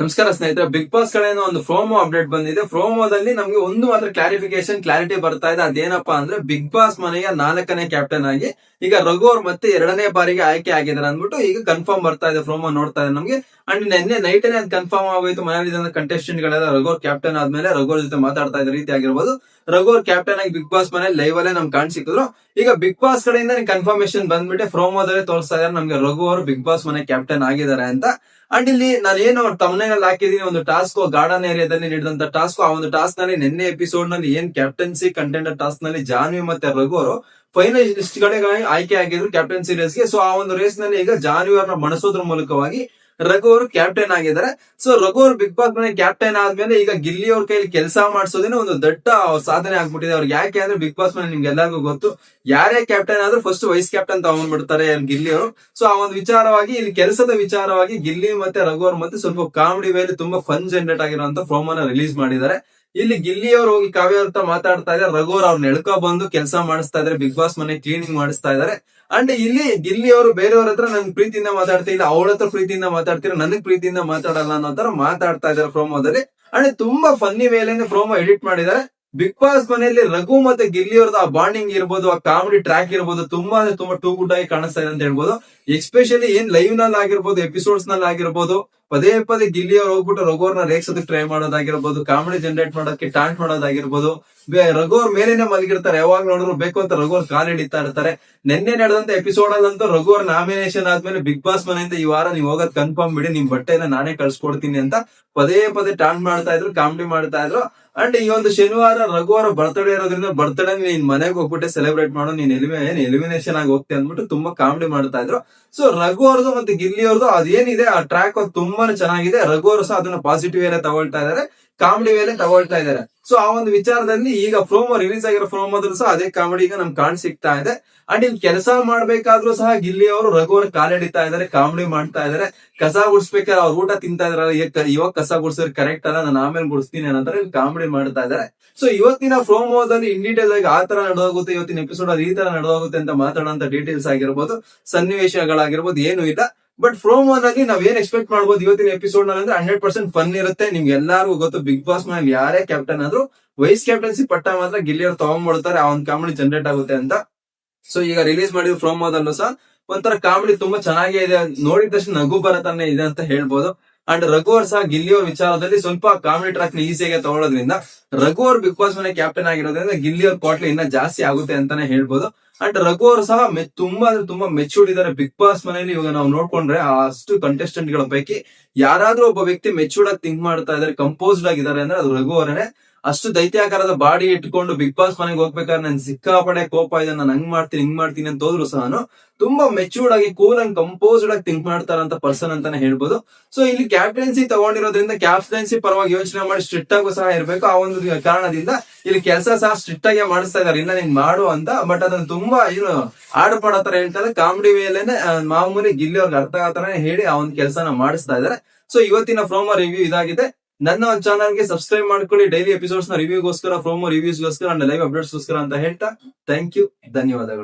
ನಮಸ್ಕಾರ ಸ್ನೇಹಿತರೆ big boss ಕಡೆಯಿಂದ ಒಂದು ಫ್ರೋಮೋ ಅಪ್ಡೇಟ್ ಬಂದಿದೆ. ಫ್ರೋಮೋದಲ್ಲಿ ನಮ್ಗೆ ಒಂದು ಮಾತ್ರ ಕ್ಲಾರಿಫಿಕೇಶನ್ ಕ್ಲಾರಿಟಿ ಬರ್ತಾ ಇದೆ. ಅದೇನಪ್ಪಾ ಅಂದ್ರೆ ಬಿಗ್ ಬಾಸ್ ಮನೆಯ ನಾಲ್ಕನೇ ಕ್ಯಾಪ್ಟನ್ ಆಗಿ, ಈಗ ರಘು ಮತ್ತೆ ಎರಡನೇ ಬಾರಿಗೆ ಆಯ್ಕೆ ಆಗಿದ್ದಾರೆ ಅಂದ್ಬಿಟ್ಟು ಈಗ ಕನ್ಫರ್ಮ್ ಬರ್ತಾ ಇದೆ ಫ್ರೋಮೋ ನೋಡ್ತಾ ಇದೆ ನಮ್ಗೆ. ಅಂಡ್ ನಿನ್ನೆ ನೈಟ್ನೇ ಅದು ಕನ್ಫರ್ಮ್ ಆಗೋಯ್ತು, ಮನೆಯಲ್ಲಿ ಕಂಟೆಸ್ಟೆಂಟ್ ಗಳೆಲ್ಲ ರಘು ಅವ್ರ ಕ್ಯಾಪ್ಟನ್ ಆದ್ಮೇಲೆ ರಘು ಅವ್ರ ಜೊತೆ ಮಾತಾಡ್ತಾ ಇದ್ದ ರೀತಿ ಆಗಿರ್ಬೋದು. ರಘು ಅವ್ರ ಕ್ಯಾಪ್ಟನ್ ಆಗಿ ಬಿಗ್ ಬಾಸ್ ಮನೆ ಲೈವ್ ಅಲ್ಲೇ ನಮ್ಗೆ ಕಾಣ್ ಸಿಕ್ಕಿದ್ರು ಈಗ ಬಿಗ್ ಬಾಸ್ ಕಡೆಯಿಂದ ಕನ್ಫರ್ಮೇಶನ್ ಬಂದ್ಬಿಟ್ಟು. ಫ್ರೋಮೋದಲ್ಲೇ ತೋರಿಸ್ತಾ ಇದಾರೆ ನಮ್ಗೆ ರಘು ಅವರು ಬಿಗ್ ಬಾಸ್ ಮನೆ ಕ್ಯಾಪ್ಟನ್ ಆಗಿದ್ದಾರೆ ಅಂತ. ಅಂಡ್ ಇಲ್ಲಿ ನಾನು ಏನು ತಮ್ಮನೆಯಲ್ಲಿ ಹಾಕಿದೀನಿ, ಒಂದು ಟಾಸ್ಕ್ ಗಾರ್ಡನ್ ಏರಿಯಾದಲ್ಲಿ ನೀಡಿದಂತ ಟಾಸ್ಕ್ ಆ ಒಂದು ಟಾಸ್ಕ್ನಲ್ಲಿ ನಿನ್ನೆ ಎಪಿಸೋಡ್ನಲ್ಲಿ ಏನ್ ಕ್ಯಾಪ್ಟನ್ಸಿ ಕಂಟೆಂಡರ್ ಟಾಸ್ಕ್ನಲ್ಲಿ ಜಾನ್ವಿ ಮತ್ತೆ ರಘು ಅವರು ಫೈನಲಿಸ್ಟ್ ಆಯ್ಕೆ ಆಗಿದ್ರು ಕ್ಯಾಪ್ಟನ್ಸಿ ರೇಸ್ಗೆ. ಸೊ ಆ ಒಂದು ರೇಸ್ನಲ್ಲಿ ಈಗ ಜಾನ್ವಿ ಅವ್ರನ್ನ ಬಳಸೋದ್ರ ಮೂಲಕವಾಗಿ ರಘು ಅವರು ಕ್ಯಾಪ್ಟನ್ ಆಗಿದ್ದಾರೆ. ಸೊ ರಘು ಅವರು ಬಿಗ್ ಬಾಸ್ ಮನೆ ಕ್ಯಾಪ್ಟನ್ ಆದ್ಮೇಲೆ ಈಗ ಗಿಲ್ಲಿ ಅವ್ರ ಕೈಲಿ ಕೆಲಸ ಮಾಡಿಸೋದೇನೆ ಒಂದು ದೊಡ್ಡ ಸಾಧನೆ ಆಗ್ಬಿಟ್ಟಿದೆ. ಅವ್ರಿಗೆ ಯಾಕೆ ಅಂದ್ರೆ ಬಿಗ್ ಬಾಸ್ ಮನೆ ನಿಮ್ಗೆ ಎಲ್ಲರಿಗೂ ಗೊತ್ತು. ಯಾರೇ ಕ್ಯಾಪ್ಟನ್ ಆದ್ರೂ ಫಸ್ಟ್ ವೈಸ್ ಕ್ಯಾಪ್ಟನ್ ತಗೊಂಡ್ಬಿಡ್ತಾರೆ ಗಿಲ್ಲಿ ಅವರು. ಸೊ ಆ ಒಂದು ವಿಚಾರವಾಗಿ, ಇಲ್ಲಿ ಕೆಲಸದ ವಿಚಾರವಾಗಿ ಗಿಲ್ಲಿ ಮತ್ತೆ ರಘು ಅವ್ರ ಮತ್ತೆ ಸ್ವಲ್ಪ ಕಾಮಿಡಿ ವೇಲಿ ತುಂಬಾ ಫನ್ ಜನರೇಟ್ ಆಗಿರುವಂತ ಪ್ರೋಮೋನ ರಿಲೀಸ್ ಮಾಡಿದ್ದಾರೆ. ಇಲ್ಲಿ ಗಿಲ್ಲಿ ಅವರು ಹೋಗಿ ಕಾವ್ಯ ಅವ್ರ ಮಾತಾಡ್ತಾ ಇದ್ದಾರೆ. ರಘು ಅವ್ರ ಎಳ್ಕೊ ಬಂದು ಕೆಲಸ ಮಾಡಿಸ್ತಾ ಇದಾರೆ ಬಿಗ್ ಬಾಸ್ ಮನೆ ಕ್ಲೀನಿಂಗ್ ಮಾಡಿಸ್ತಾ ಇದಾರೆ ಅಂಡ್ ಇಲ್ಲಿ ಗಿಲ್ಲಿ ಅವರು ಬೇರೆಯವ್ರ ಹತ್ರ ನನ್ ಪ್ರೀತಿಯಿಂದ ಮಾತಾಡ್ತಿಲ್ಲ ಅವಳ ಹತ್ರ ಪ್ರೀತಿಯಿಂದ ಮಾತಾಡ್ತೀರ, ನನಗ್ ಪ್ರೀತಿಯಿಂದ ಮಾತಾಡಲ್ಲ ಅನ್ನೋ ತರ ಮಾತಾಡ್ತಾ ಇದಾರೆ ಪ್ರೋಮೋದಲ್ಲಿ ಅಂಡ್ ತುಂಬಾ ಫನ್ನಿ ವೇಲೆನೆ ಪ್ರೋಮೋ ಎಡಿಟ್ ಮಾಡಿದ್ದಾರೆ. ಬಿಗ್ ಬಾಸ್ ಮನೆಯಲ್ಲಿ ರಘು ಮತ್ತೆ ಗಿಲ್ಲಿ ಅವ್ರದ್ದು ಆ ಬಾಂಡಿಂಗ್ ಇರ್ಬೋದು, ಆ ಕಾಮಿಡಿ ಟ್ರ್ಯಾಕ್ ಇರ್ಬೋದು, ತುಂಬಾ ಅಂದ್ರೆ ತುಂಬಾ ಟೂ ಗುಡ್ ಆಗಿ ಕಾಣಿಸ್ತಾ ಇದೆ ಅಂತ ಹೇಳ್ಬೋದು. ಎಸ್ಪೆಷಲಿ ಏನ್ ಲೈವ್ನಲ್ಲಿ ಆಗಿರ್ಬೋದು ಎಪಿಸೋಡ್ಸ್ನಲ್ಲಿ ಆಗಿರ್ಬೋದು ಪದೇ ಪದೇ ಗಿಲ್ಲಿ ಅವ್ರು ಹೋಗ್ಬಿಟ್ಟು ರಘುವರ್ನ ರೇಗ್ಸೋದಕ್ಕೆ ಟ್ರೈ ಮಾಡೋದಾಗಿರ್ಬೋದು, ಕಾಮಿಡಿ ಜನರೇಟ್ ಮಾಡೋಕೆ ಟಾಂಟ್ ಮಾಡೋದಾಗಿರ್ಬೋದು ರಘುವರ್ ಮೇಲೇನೆ ಮಲಗಿರ್ತಾರೆ. ಯಾವಾಗ ನೋಡಿದ್ರು ಬೇಕು ಅಂತ ರಘೋರ್ ಅವ್ರ ಕಾಲ್ ಹಿಡಿತಾ ಇರ್ತಾರೆ. ನಿನ್ನೆ ನಡೆದಂತ ಎಪಿಸೋಡ್ ಅಲ್ಲಂತೂ ರಘೋರ್ ನಾಮಿನೇಷನ್ ಆದ್ಮೇಲೆ ಬಿಗ್ ಬಾಸ್ ಮನೆಯಿಂದ ಈ ವಾರ ನೀವು ಹೋಗೋದ್ ಕನ್ಫರ್ಮ್ ಬಿಡಿ, ನಿಮ್ ಬಟ್ಟೆನ ನಾನೇ ಕಳ್ಸ್ಕೊಡ್ತೀನಿ ಅಂತ ಪದೇ ಪದೇ ಟಾಂಟ್ ಮಾಡ್ತಾ ಇದ್ರು, ಕಾಮಿಡಿ ಮಾಡ್ತಾ ಇದ್ರು. ಅಂಡ್ ಈ ಒಂದು ಶನಿವಾರ ರಘು ಅವರ ಬರ್ತ್ಡೇ ಇರೋದ್ರಿಂದ ಬರ್ತ್ಡೇ ನೀನ್ ಮನೆಗೆ ಹೋಗ್ಬಿಟ್ಟೆ ಸೆಲೆಬ್ರೇಟ್ ಮಾಡೋ, ನೀನ್ ಎಲಿಮಿ, ಏನ್ ಎಲಿಮಿನೇಷನ್ ಆಗಿ ಹೋಗ್ತೀನಿ ಅಂದ್ಬಿಟ್ಟು ತುಂಬಾ ಕಾಮಿಡಿ ಮಾಡ್ತಾ ಇದ್ರು. ಸೊ ರಘು ಮತ್ತೆ ಗಿಲ್ಲಿ ಅವ್ರದ್ದು ಅದೇನಿದೆ, ಆ ಟ್ರ್ಯಾಕ್ ತುಂಬಾನೇ ಚೆನ್ನಾಗಿದೆ. ರಘು ಸಹ ಅದನ್ನ ಪಾಸಿಟಿವ್ ಏನೇ ತಗೊಳ್ತಾ ಇದಾರೆ ಕಾಮಿಡಿ ವೇಲೆ ತಗೊಳ್ತಾ ಇದಾರೆ ಸೊ ಆ ಒಂದು ವಿಚಾರದಲ್ಲಿ ಈಗ ಪ್ರೋಮೋ ರಿಲೀಸ್ ಆಗಿರೋ ಪ್ರೋಮೋದ್ರು ಸಹ ಅದೇ ಕಾಮಿಡಿ ಈಗ ನಮ್ಗೆ ಕಾಣ್ ಸಿಗ್ತಾ ಇದೆ. ಅಂಡ್ ಇಲ್ಲಿ ಕೆಲಸ ಮಾಡ್ಬೇಕಾದ್ರೂ ಸಹ ಗಿಲ್ಲಿ ಅವರು ರಘು ಅವ್ರ ಕಾಲಿಡಿತಾ ಇದಾರೆ ಕಾಮಿಡಿ ಮಾಡ್ತಾ ಇದಾರೆ ಕಸ ಗುಡ್ಸ್ಬೇಕಾದ್ರೆ ಅವ್ರ ಊಟ ತಿಂತಾ ಇದಾರೆ ಇವಾಗ ಕಸ ಗುಡ್ಸಿದ್ರೆ ಕರೆಕ್ಟ್ ಅಲ್ಲ, ನಾನು ಆಮೇಲೆ ಗುಡಿಸ್ತೀನಿ ಇಲ್ಲಿ ಕಾಮಿಡಿ ಮಾಡ್ತಾ ಇದಾರೆ ಸೊ ಇವತ್ತಿನ ಪ್ರೋಮೋದಲ್ಲಿ ಇನ್ ಡೀಟೇಲ್ ಆಗಿ ಆ ತರ ನಡೆದೋಗುತ್ತೆ, ಇವತ್ತಿನ ಎಪಿಸೋಡ್ ಅಲ್ಲಿ ಈ ತರ ನಡೆದೋಗುತ್ತೆ ಅಂತ ಮಾತಾಡೋಂತ ಡೀಟೇಲ್ಸ್ ಆಗಿರ್ಬೋದು, ಸನ್ನಿವೇಶಗಳಾಗಿರ್ಬೋದು, ಏನು ಇಲ್ಲ. ಬಟ್ ಫ್ರೋಮ್ ಒನ್ ಅಲ್ಲಿ ನಾವ್ ಏನ್ ಎಕ್ಸ್ಪೆಕ್ಟ್ ಮಾಡ್ಬೋದು ಇವತ್ತಿನ ಎಪಿಸೋಡ್ನಲ್ಲಿ ಅಂದ್ರೆ ಹಂಡ್ರೆಡ್ ಪರ್ಸೆಂಟ್ ಫನ್ ಇರುತ್ತೆ. ನಿಮ್ಗೆ ಎಲ್ಲಾರ್ಗೂ ಗೊತ್ತು ಬಿಗ್ ಬಾಸ್ ಮನೇಲಿ ಯಾರೇ ಕ್ಯಾಪ್ಟನ್ ಆದ್ರೂ ವೈಸ್ ಕ್ಯಾಪ್ಟನ್ಸಿ ಪಟ್ಟ ಮಾತ್ರ ಗಿಲ್ಲಿಯವ್ರು ತಗೊಂಡ್ಬಿಡ್ತಾರೆ, ಆ ಒಂದು ಕಾಮಿಡಿ ಜನರೇಟ್ ಆಗುತ್ತೆ ಅಂತ. ಸೊ ಈಗ ರಿಲೀಸ್ ಮಾಡಿದ್ರು ಫ್ರೋಮ್ ಫ್ರೋಮೋದಲ್ಲೂ ಸಹ ಒಂಥರ ಕಾಮಿಡಿ ತುಂಬಾ ಚೆನ್ನಾಗೇ ಇದೆ. ನೋಡಿದ ತಕ್ಷಣ ನಗು ಬರತಾನೆ ಇದೆ ಅಂತ ಹೇಳ್ಬೋದು. ಅಂಡ್ ರಘುವರ್ ಸಹ ಗಿಲ್ಲಿ ವಿಚಾರದಲ್ಲಿ ಸ್ವಲ್ಪ ಕಾಮಿಡಿ ಟ್ರಾಕ್ ಈಸಿಯಾಗಿ ತಗೊಳ್ಳೋದ್ರಿಂದ ರಘು ಅವ್ರು ಬಿಗ್ ಬಾಸ್ ಮನೆ ಕ್ಯಾಪ್ಟನ್ ಆಗಿರೋದ್ರಿಂದ ಗಿಲ್ಲಿ ಅವ್ರ ಪಾಟ್ಲಿ ಇನ್ನ ಜಾಸ್ತಿ ಆಗುತ್ತೆ ಅಂತಾನೆ ಹೇಳ್ಬೋದು. ಅಂಡ್ ರಘುವರ್ ಸಹ ತುಂಬಾ ಅಂದ್ರೆ ತುಂಬಾ ಮೆಚೂರ್ಡ್ ಇದಾರೆ ಬಿಗ್ ಬಾಸ್ ಮನೆಯಲ್ಲಿ ಇವಾಗ ನಾವು ನೋಡ್ಕೊಂಡ್ರೆ ಅಷ್ಟು ಕಂಟೆಸ್ಟೆಂಟ್ಗಳ ಪೈಕಿ ಯಾರಾದ್ರೂ ಒಬ್ಬ ವ್ಯಕ್ತಿ ಮೆಚೂರ್ಡ್ ಆಗಿ ಥಿಂಕ್ ಮಾಡ್ತಾ ಇದಾರೆ ಕಂಪೋಸ್ಡ್ ಆಗಿದ್ದಾರೆ ಅಂದ್ರೆ ಅದು ರಘು ಅವರೇ ಅಷ್ಟು ದೈತ್ಯಾಕಾರದ ಬಾಡಿ ಇಟ್ಕೊಂಡು ಬಿಗ್ ಬಾಸ್ ಮನೆಗೆ ಹೋಗ್ಬೇಕಾದ್ರೆ ನನ್ ಸಿಕ್ಕಾಪಡೆ ಕೋಪ ಇದೆ, ನಾನು ಹಂಗ್ ಮಾಡ್ತೀನಿ, ಹಿಂಗ್ ಮಾಡ್ತೀನಿ ಅಂತ ಹೋದ್ರು ಸಹ ತುಂಬಾ ಮೆಚೂರ್ಡ್ ಆಗಿ ಕೂಲ್ ಅಂಡ್ ಕಂಪೋಸ್ಡ್ ಆಗಿ ಥಿಂಕ್ ಮಾಡ್ತಾರಂತ ಪರ್ಸನ್ ಅಂತಾನೆ ಹೇಳ್ಬೋದು. ಸೊ ಇಲ್ಲಿ ಕ್ಯಾಪ್ಟನ್ಸಿ ತಗೊಂಡಿರೋದ್ರಿಂದ ಕ್ಯಾಪ್ಟನ್ಸಿ ಪರವಾಗಿ ಯೋಚನೆ ಮಾಡಿ ಸ್ಟ್ರಿಕ್ಟ್ ಆಗು ಸಹ ಇರ್ಬೇಕು. ಆ ಒಂದು ಕಾರಣದಿಂದ ಇಲ್ಲಿ ಕೆಲಸ ಸಹ ಸ್ಟ್ರಿಕ್ಟ್ ಆಗಿ ಮಾಡಿಸ್ತಾ ಇದಾರೆ ಇನ್ನ ನೀನ್ ಮಾಡು ಅಂತ. ಬಟ್ ಅದನ್ನ ತುಂಬಾ ಏನು ಆಡು ಮಾಡೋ ತರ ಹೇಳ್ತಾರೆ ಕಾಮಿಡಿ ಮೇಲೆನೆ ಮಾಮೂಲಿ ಗಿಲ್ಲಿ ಅವ್ರಿಗೆ ಅರ್ಥ ಆಗತಾನೆ ಹೇಳಿ ಆ ಒಂದು ಕೆಲಸನ ಮಾಡಿಸ್ತಾ ಇದಾರೆ ಸೊ ಇವತ್ತಿನ ಫ್ರೋಮರ್ ರಿವ್ಯೂ ಇದಾಗಿದೆ. ನನ್ನ ಚಾನಲ್ಗೆ ಸಬ್ಸ್ಕ್ರೈಬ್ ಮಾಡ್ಕೊಳ್ಳಿ. ಡೈಲಿ ಎಪಿಸೋಡ್ಸ್ನ ರಿವ್ಯೂಗೋಸ್ಕರ ಪ್ರೋಮೋ ರಿವ್ಯೂಸ್ಗೋಸ್ಕರ ಅಂಡ್ ಲೈವ್ ಅಪ್ಡೇಟ್ಸ್ಗೋಸ್ಕರ ಅಂತ ಹೇಳ್ತಾ ಥ್ಯಾಂಕ್ ಯು ಧನ್ಯವಾದಗಳು.